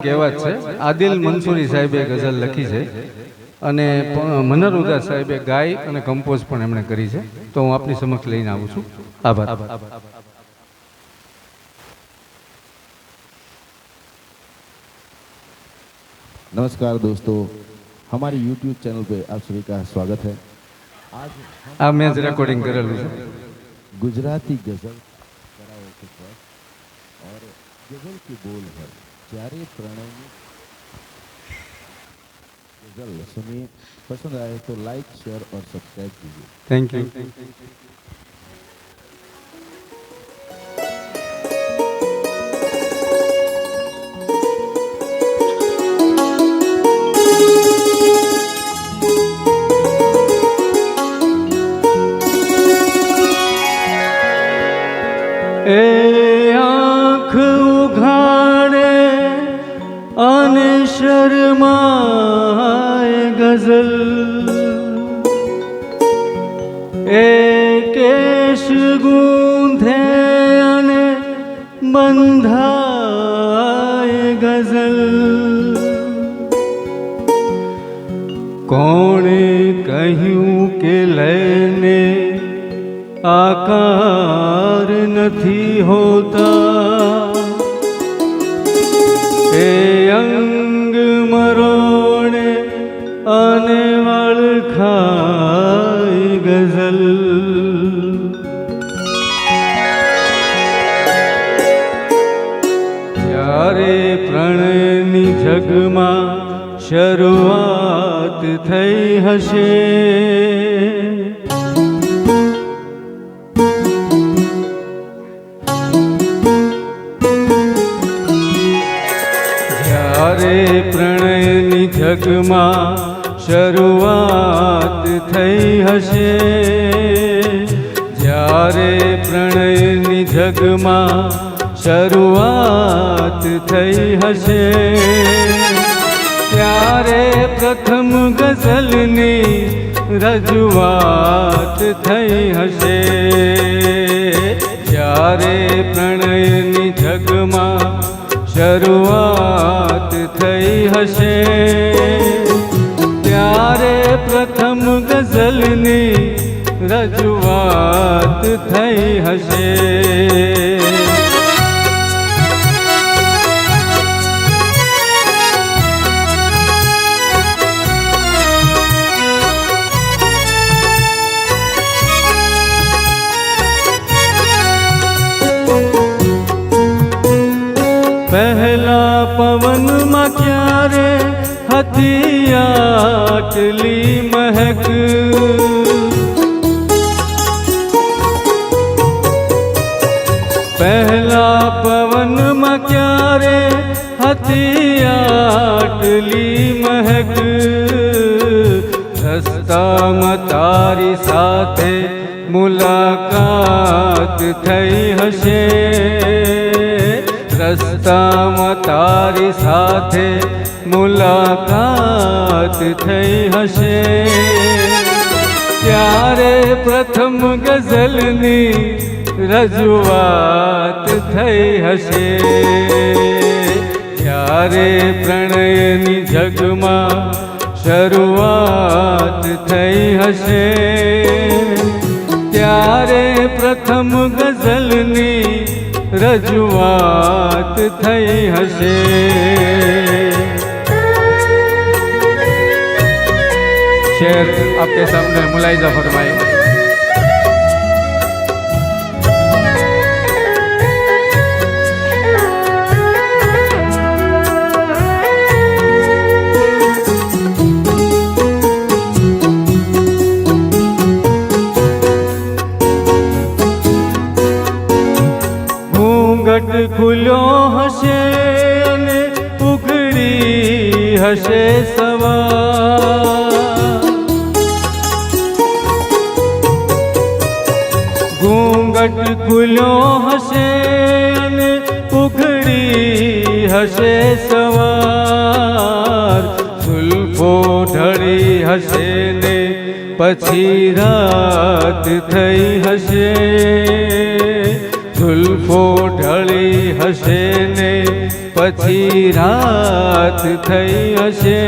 કહેવત છે આદિલ મંસૂરી સાહેબે ગઝલ લખી છે અને પ- મનર ઉદાસ સાહેબે ગાય અને કમ્પોઝ પણ એમણે કરી છે તો હું આપની સમક્ષ લઈને આવું છું આભાર नमस्कार दोस्तों हमारी YouTube चैनल पे आप सभी का स्वागत है आज हम આ મેં જ રેકોર્ડિંગ કરેલું છે गुजराती गजल कराओके पर और गजल की बोल है જ્યારે પ્રણયની ગઝલ સુની પસંદ આવે તો લાઈક શેર ઓર થેન્ક યુ થેન્ક યુ એ કેશ ગુંથે અને બંધાય ગઝલ કોણે કહ્યું કે લઈને આકાર નથી હોતા એ અંગ ગઝલ ત્યારે પ્રણયની જગમાં શરૂઆત થઈ હશે જ્યારે પ્રણયની જગમાં શરૂઆત થઈ હશે. ત્યારે પ્રથમ ગઝલની રજૂઆત થઈ હશે. જ્યારે પ્રણયની જગમાં શરૂઆત થઈ હશે. ત્યારે પ્રથમ ગઝલની રજૂઆત થઈ હશે. પહેલા પવનમાં ક્યારે હતી આટલી મહેક? પહેલા પવનમાં ક્યારે હતી આટલી મહેક? રસ્તામાં તારી સાથે મુલાકાત થઈ હશે. રસ્તામાં તારી સાથે મુલાકાત થઈ હશે. ત્યારે પ્રથમ ગઝલની રજૂઆત થઈ હશે ત્યારે પ્રણયની જગમાં શરૂઆત થઈ હશે ત્યારે પ્રથમ ગઝલની રજૂઆત થઈ હશે शेर आपके सामने मुलाइजा फरमाए ખુલ્યો હશે અને ઉઘડી હશે સવાર. સુલ્ફો ઢળી હશે ને પછી રાત થઈ હશે. જુલ્ફો ઢળી હશે ને પછી રાત થઈ હશે.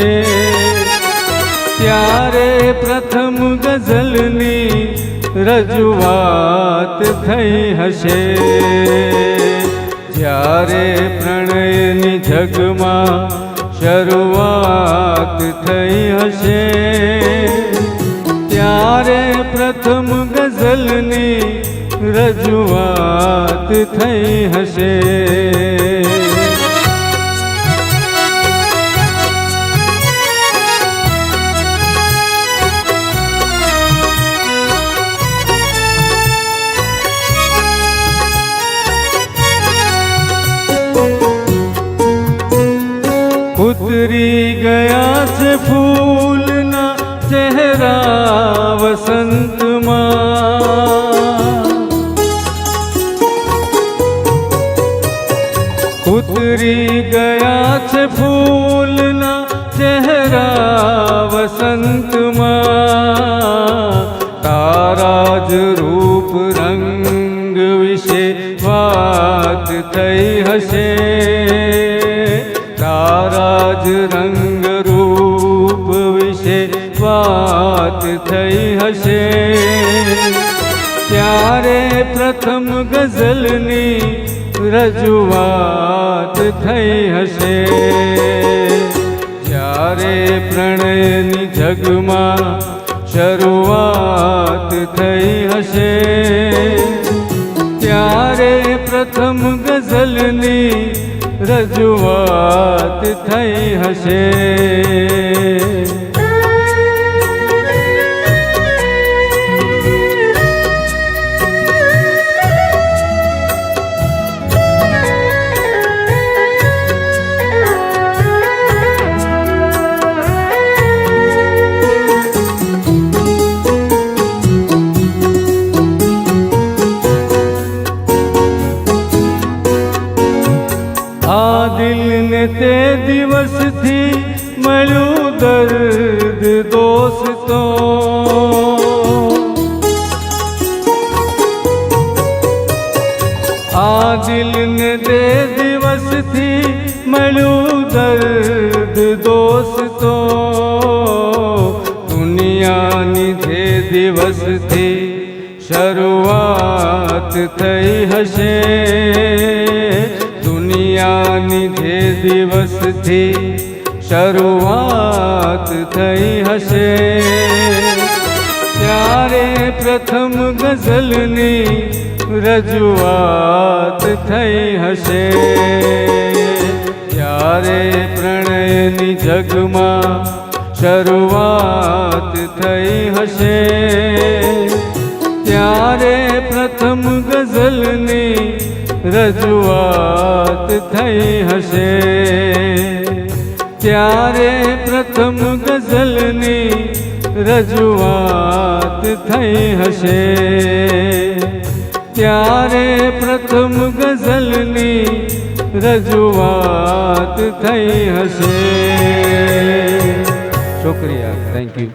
ત્યારે પ્રથમ ગઝલની રજૂઆત થઈ હશે. જ્યારે પ્રણયની જગમાં શરૂઆત થઈ હશે, ત્યારે પ્રથમ ગઝલની રજૂઆત થઈ હશે. ઉતરી ગયા છે ફૂલના ચહેરા વસંતમાં. ઉતરી ગયા છે ફૂલના ચહેરા વસંતમાં. તારા જ રૂપ રંગ વિશે વાત થઈ હશે. તારા રંગ રૂપ વિશે વાત થઈ હશે. ત્યારે પ્રથમ ગઝલની રજૂઆત થઈ હશે. જ્યારે પ્રણયની જગમાં શરૂઆત થઈ હશે. ત્યારે પ્રથમ ગઝલની રજૂઆત થઈ હશે. દિવસથી મળ્યું દર્દ દોસ્તો આ દિલને તે દિવસથી મળ્યું દર્દ દોસ્તો દુનિયાની જે દિવસથી શરૂઆત થઈ હશે. દુનિયાની જે દિવસથી શરૂઆત થઈ હશે. ત્યારે પ્રથમ ગઝલની રજૂઆત થઈ હશે. ત્યારે પ્રણયની જગમાં શરૂઆત થઈ હશે. ત્યારે પ્રથમ ગઝલની રજૂઆત થઈ હશે. ત્યારે પ્રથમ ગઝલની રજૂઆત થઈ હશે. ત્યારે પ્રથમ ગઝલની રજૂઆત થઈ હશે. શુક્રિયા થેન્ક યુ